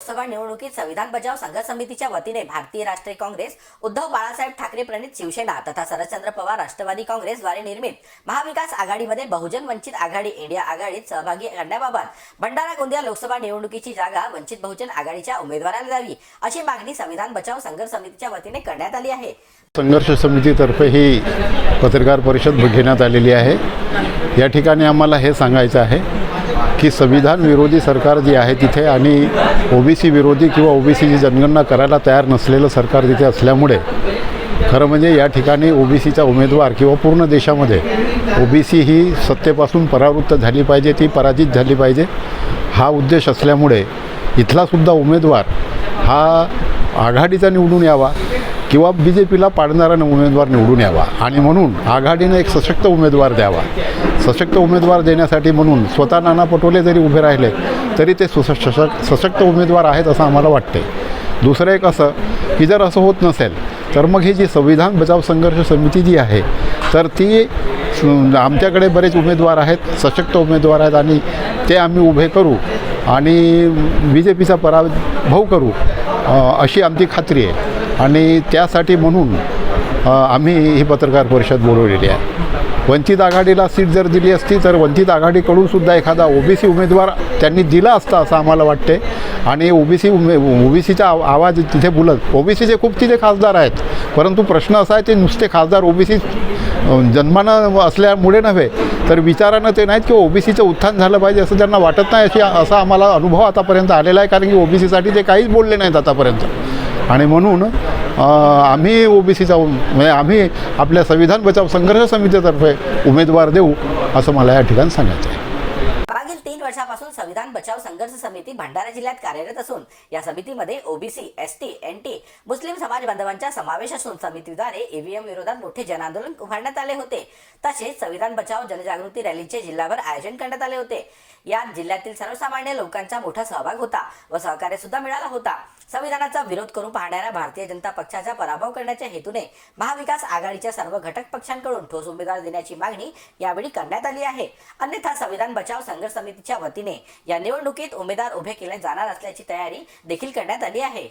लोकसभा निवडणुकीत संविधान बचाव संघर्ष समितीच्या वतीने भारतीय राष्ट्रीय काँग्रेस उद्धव बाळासाहेब ठाकरे प्रणित शिवसेना तथा शरदचंद्र पवार राष्ट्रवादी काँग्रेसद्वारे निर्मित महाविकास आघाडीमध्ये बहुजन वंचित आघाडी इंडिया आघाडीत सहभागी करण्याबाबत भंडारा गोंदिया लोकसभा निवडणुकीची जागा वंचित बहुजन आघाडीच्या उमेदवाराला द्यावी अशी मागणी संविधान बचाव संघर्ष समितीच्या वतीने करण्यात आली आहे. संघर्ष समितीतर्फे ही पत्रकार परिषद घेण्यात आलेली आहे. या ठिकाणी आम्हाला हे सांगायचं आहे की संविधान विरोधी सरकार जे आहे तिथे आणि ओबीसी विरोधी किंवा ओबीसीची जनगणना करायला तयार नसलेलं सरकार तिथे असल्यामुळे खरं म्हणजे या ठिकाणी ओबीसीचा उमेदवार किंवा पूर्ण देशामध्ये ओबीसी ही सत्तेपासून परावृत्त झाली पाहिजे ती पराजित झाली पाहिजे हा उद्देश असल्यामुळे इथलासुद्धा उमेदवार हा आघाडीचा निवडून यावा किंवा बी जे पीला पाडणारा उमेदवार निवडून यावा. आणि म्हणून आघाडीनं एक सशक्त उमेदवार द्यावा. सशक्त उमेदवार देण्यासाठी म्हणून स्वतः नाना पटोले जरी उभे राहिले तरी ते सुसशक सशक्त उमेदवार आहेत असं आम्हाला वाटते दुसरं एक असं की जर असं होत नसेल तर मग ही जी संविधान बचाव संघर्ष समिती जी आहे तर ती स- आमच्याकडे बरेच उमेदवार आहेत सशक्त उमेदवार आहेत आणि ते आम्ही उभे करू आणि बी जे पीचा पराभव करू अशी आमची खात्री आहे. आणि त्यासाठी म्हणून आम्ही ही पत्रकार परिषद बोलवलेली आहे. वंचित आघाडीला सीट जर दिली असती तर वंचित आघाडीकडून सुद्धा एखादा ओबीसी उमेदवार त्यांनी दिला असता असं आम्हाला वाटते. आणि ओबीसी उमे ओबीसीचा आवाज तिथे बोलत ओबीसीचे खूप तिथे खासदार आहेत. परंतु प्रश्न असा आहे ते नुसते खासदार ओबीसी जन्मानं असल्यामुळे नव्हे तर विचारानं ते नाहीत की ओबीसीचं उत्थान झालं पाहिजे असं त्यांना वाटत नाही अशी असा आम्हाला अनुभव आतापर्यंत आलेला आहे कारण की ओबीसीसाठी ते काहीच बोलले नाहीत आतापर्यंत. आणि म्हणून आम्ही ओबीसीचा म्हणजे आम्ही आपल्या संविधान बचाव संघर्ष समितीतर्फे उमेदवार देऊ असं मला या ठिकाणी सांगायचं आहे. तीन वर्षापासून संविधान बचाव संघर्ष समिती भंडारा जिल्ह्यात कार्यरत असून या समितीमध्ये ओबीसी एसटी एनटी मुस्लिम समाज बांधवांचा समावेश असून समितीद्वारे ईव्हीएम विरोधात मोठे जनआंदोलन उभारण्यात आले होते. तसेच संविधान बचाव जनजागृती रॅलीचे जिल्हाभर आयोजन करण्यात आले होते. यात जिल्ह्यातील सर्वसामान्य लोकांचा मोठा सहभाग होता व सहकार्य सुद्धा मिळाला होता. संविधानाचा विरोध करून पाहणाऱ्या भारतीय जनता पक्षाचा पराभव करण्याच्या हेतूने महाविकास आघाडीच्या सर्व घटक पक्षांकडून ठोस उमेदवार देण्याची मागणी यावेळी करण्यात आली आहे. अन्यथा संविधान बचाव संघर्ष समिती समितीच्या वतीने. या निवडणुकीत उमेदवार उभे केले जाणार असल्याची तयारी देखील करण्यात आली आहे.